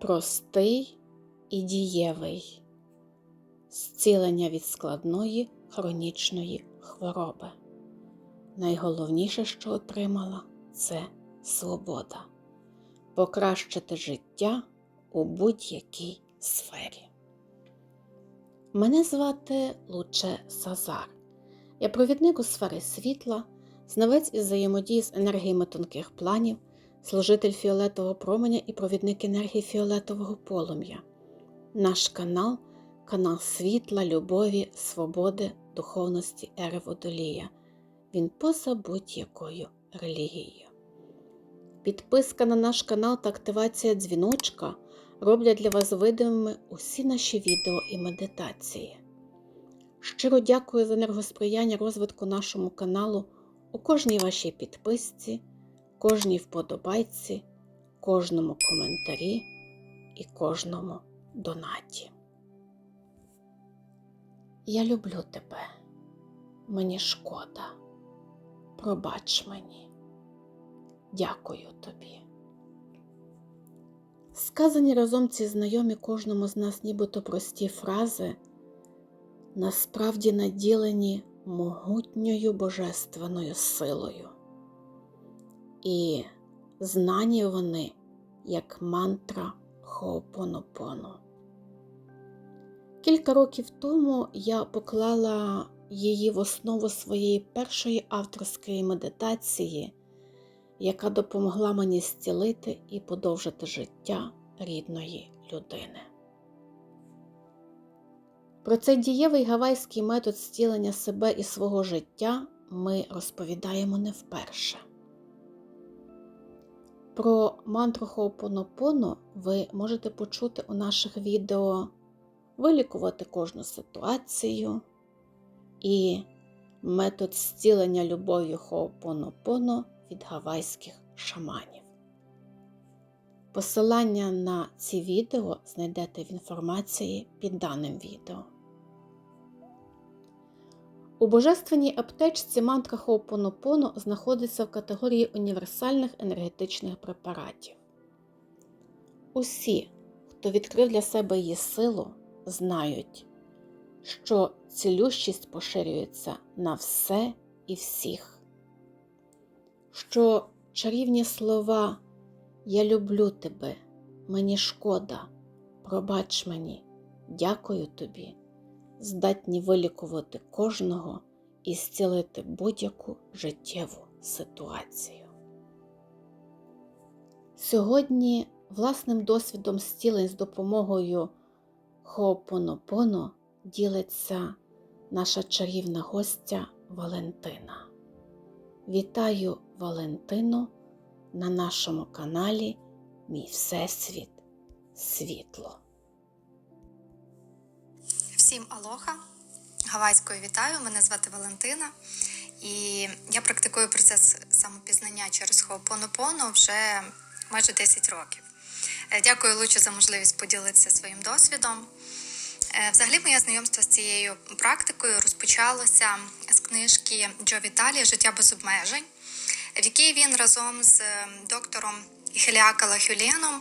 простий і дієвий зцілення від складної хронічної хвороби. Найголовніше, що отримала, це свобода, покращити життя у будь-якій сфері. Мене звати Луче Сазар. Я провідник у сфері світла, знавець із взаємодії з енергіями тонких планів, служитель фіолетового променя і провідник енергії фіолетового полум'я. Наш канал канал світла, любові, свободи, духовності ери Водолія. Він поза будь-якою релігією. Підписка на наш канал та активація дзвіночка роблять для вас видимими усі наші відео і медитації. Щиро дякую за енергосприяння розвитку нашому каналу у кожній вашій підписці, кожній вподобайці, кожному коментарі і кожному донаті. Я люблю тебе, мені шкода. Пробач мені. Дякую тобі. Сказані разом ці знайомі кожному з нас нібито прості фрази, насправді наділені могутньою божественною силою. І знані вони як мантра Хоопонопоно. Кілька років тому я поклала її в основу своєї першої авторської медитації, яка допомогла мені зцілити і подовжити життя рідної людини. Про цей дієвий гавайський метод зцілення себе і свого життя ми розповідаємо не вперше. Про мантру Хоопонопоно ви можете почути у наших відео вилікувати кожну ситуацію і метод зцілення любов'ю Хоопонопоно від гавайських шаманів. Посилання на ці відео знайдете в інформації під даним відео. У божественній аптечці мантра Хоопонопоно знаходиться в категорії універсальних енергетичних препаратів. Усі, хто відкрив для себе її силу, знають, що цілющість поширюється на все і всіх, що чарівні слова Я люблю тебе, мені шкода, пробач мені, дякую тобі, здатні вилікувати кожного і зцілити будь-яку життєву ситуацію. Сьогодні власним досвідом зцілень з допомогою Хоопонопоно ділиться наша чарівна гостя Валентина. Вітаю Валентину на нашому каналі Мій Всесвіт Світло. Всім алоха! Гавайською вітаю! Мене звати Валентина, і я практикую процес самопізнання через Хоопонопоно вже майже 10 років. Е, Дякую Лучу за можливість поділитися своїм досвідом. Е, Взагалі, моє знайомство з цією практикою розпочалося з книжки Джо Віталія Життя без обмежень, в якій він разом з е, доктором Хеліака Лахюленом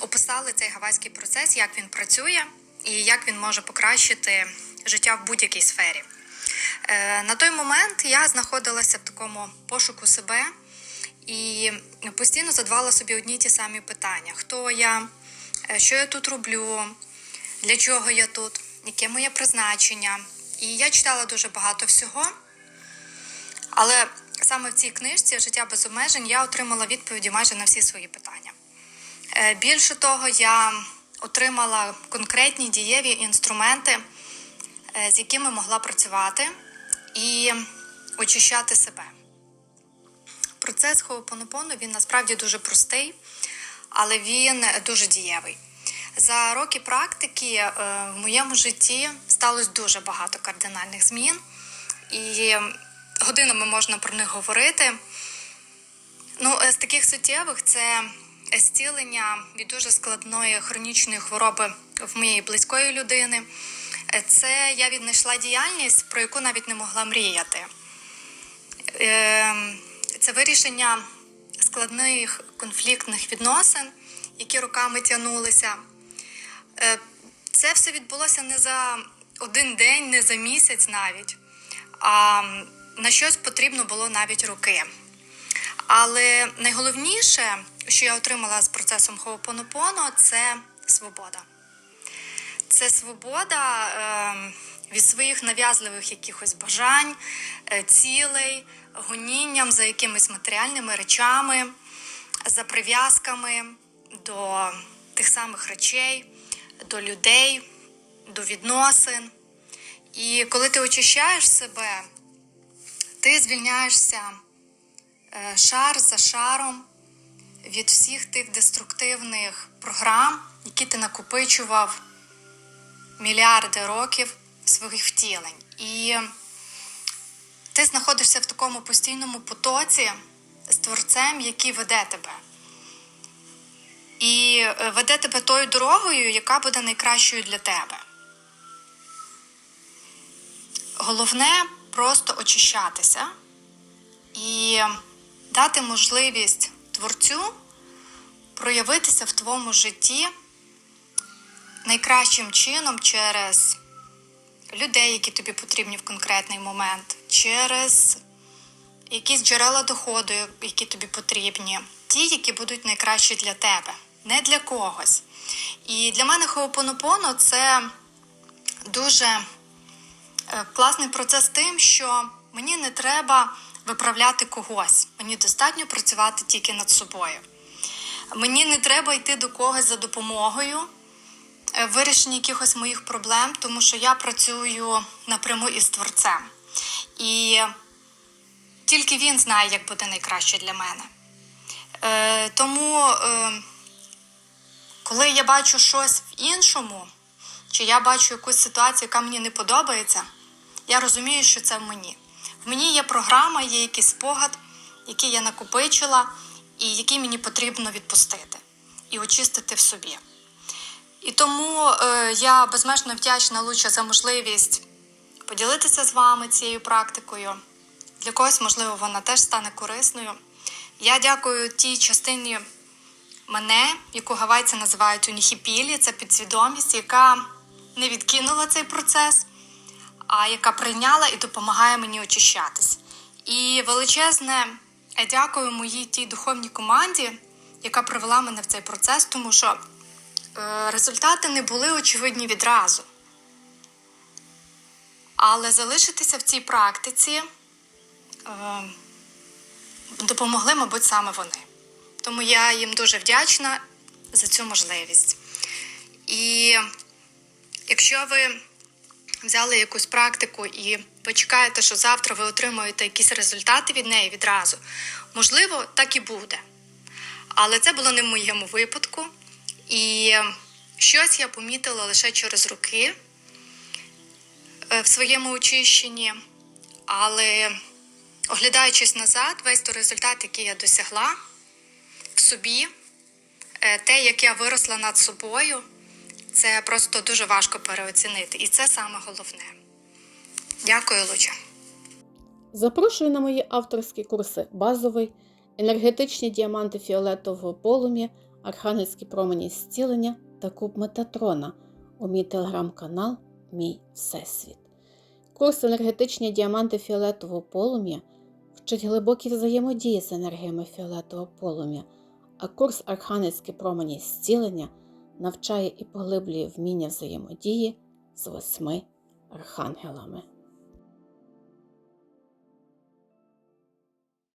описали цей гавайський процес, як він працює і як він може покращити життя в будь-якій сфері. Е, На той момент я знаходилася в такому пошуку себе і постійно задавала собі одні й ті самі питання: хто я, Е, що я тут роблю, для чого я тут, яке моє призначення. І я читала дуже багато всього. Але саме в цій книжці Життя без обмежень я отримала відповіді майже на всі свої питання. Е, Більше того, я отримала конкретні дієві інструменти, е, з якими могла працювати і очищати себе. Процес Хоопонопоно він насправді дуже простий, але він дуже дієвий. За роки практики е, в моєму житті сталося дуже багато кардинальних змін, і годинами можна про них говорити. Ну, е, з таких суттєвих це зцілення від дуже складної хронічної хвороби в моєї близької людини. Це я віднайшла діяльність, про яку навіть не могла мріяти. Е, Це вирішення складних конфліктних відносин, які роками тягнулися. Е, Це все відбулося не за один день, не за місяць навіть, а на щось потрібно було навіть роки. Але найголовніше, що я отримала з процесом Хоопонопоно, це свобода. Це свобода е, від своїх нав'язливих якихось бажань, е, цілей, гонінням за якимись матеріальними речами, за прив'язками до тих самих речей, до людей, до відносин. І коли ти очищаєш себе, ти звільняєшся е, шар за шаром від всіх тих деструктивних програм, які ти накопичував мільярди років своїх втілень. І ти знаходишся в такому постійному потоці з творцем, який веде тебе. І е, веде тебе тою дорогою, яка буде найкращою для тебе. Головне просто очищатися і дати можливість творцю проявитися в твоєму житті найкращим чином через людей, які тобі потрібні в конкретний момент, через якісь джерела доходу, які тобі потрібні, ті, які будуть найкращі для тебе, не для когось. І для мене Хоопонопоно це дуже е, класний процес тим, що мені не треба виправляти когось. Мені достатньо працювати тільки над собою. Мені не треба йти до когось за допомогою е, в вирішенні якихось моїх проблем, тому що я працюю напряму із творцем. І тільки він знає, як буде найкраще для мене. Е, тому, е, коли я бачу щось в іншому, чи я бачу якусь ситуацію, яка мені не подобається, я розумію, що це в мені. В мені є програма, є якийсь спогад, який я накопичила, і який мені потрібно відпустити і очистити в собі. І тому е, я безмежно вдячна Луча за можливість поділитися з вами цією практикою. Для когось, можливо, вона теж стане корисною. Я дякую тій частині мене, яку гавайці називають уніхіпілі, це підсвідомість, яка не відкинула цей процес, а яка прийняла і допомагає мені очищатись. І величезне дякую моїй тій духовній команді, яка привела мене в цей процес, тому що е, результати не були очевидні відразу. Але залишитися в цій практиці е, допомогли, мабуть, саме вони. Тому я їм дуже вдячна за цю можливість. І якщо ви взяли якусь практику і ви чекаєте, що завтра ви отримуєте якісь результати від неї відразу, можливо, так і буде. Але це було не в моєму випадку. І щось я помітила лише через роки е, в своєму очищенні. Але оглядаючись назад, весь той результат, який я досягла в собі, е, те, як я виросла над собою, це просто дуже важко переоцінити. І це саме головне. Дякую, Луча. Запрошую на мої авторські курси базовий, енергетичні діаманти фіолетового полум'я, архангельські промені зцілення та куб Метатрона у мій телеграм-канал Мій Всесвіт. Курс енергетичні діаманти фіолетового полум'я вчить глибокі взаємодії з енергіями фіолетового полум'я, а курс Архангельські промені зцілення навчає і поглиблює вміння взаємодії з восьми архангелами.